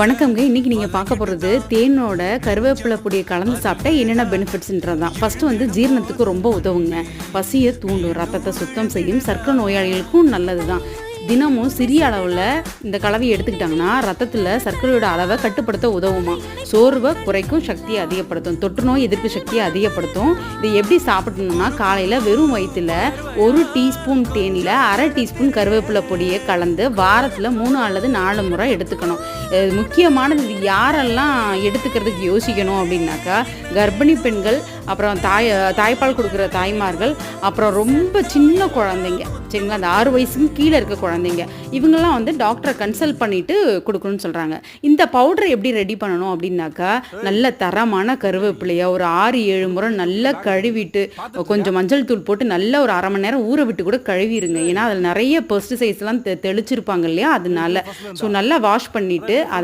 வணக்கம்ங்க. இன்னைக்கு நீங்கள் பார்க்க போகிறது தேனோட கருவேப்பிலை பொடியை கலந்து சாப்பிட்டா என்னென்ன பெனிஃபிட்ஸ்ன்றது தான் ஃபஸ்ட்டு வந்து ஜீரணத்துக்கு ரொம்ப உதவுங்க. பசியை தூண்டும் ரத்தத்தை சுத்தம் செய்யும் சர்க்கரை நோயாளிகளுக்கும் நல்லது தான் தினமும் சிறிய அளவில் இந்த கலவையை எடுத்துக்கிட்டாங்கன்னா ரத்தத்தில் சர்க்கரையோட அளவை கட்டுப்படுத்த உதவுமா? சோர்வை குறைக்கும் சக்தியை அதிகப்படுத்தும். தொற்று நோய் எதிர்ப்பு சக்தியை அதிகப்படுத்தும். இதை எப்படி சாப்பிடணும்னா காலையில் வெறும் வயிற்றில் ஒரு டீஸ்பூன் தேனில் அரை டீஸ்பூன் கருவேப்பிலை பொடியை கலந்து வாரத்தில் மூணு அல்லது நாலு முறை எடுத்துக்கணும். முக்கியமானது இது யாரெல்லாம் எடுத்துக்கிறதுக்கு யோசிக்கணும் அப்படின்னாக்கா கர்ப்பிணி பெண்கள் அப்புறம் தாய் தாய்ப்பால் கொடுக்குற தாய்மார்கள் அப்புறம் ரொம்ப சின்ன குழந்தைங்க. சரிங்களா? அந்த ஆறு வயசுக்கு கீழே இருக்க குழந்தைங்க. இவங்கெல்லாம் வந்து டாக்டரை கன்சல்ட் பண்ணிட்டு கொடுக்கணும்னு சொல்கிறாங்க இந்த பவுடரை எப்படி ரெடி பண்ணணும் அப்படின்னாக்கா நல்ல தரமான கருவேப்பிலையை ஒரு ஆறு ஏழு முறை நல்லா கழுவிட்டு கொஞ்சம் மஞ்சள் தூள் போட்டு நல்லா ஒரு அரை மணி நேரம் ஊற விட்டு கூட கழுவிடுங்க ஏன்னா அதில் நிறைய பெஸ்டிசைட்ஸ்லாம் தெ தெளிச்சிருப்பாங்க இல்லையா? அதனால. ஸோ நல்லா வாஷ் பண்ணிவிட்டு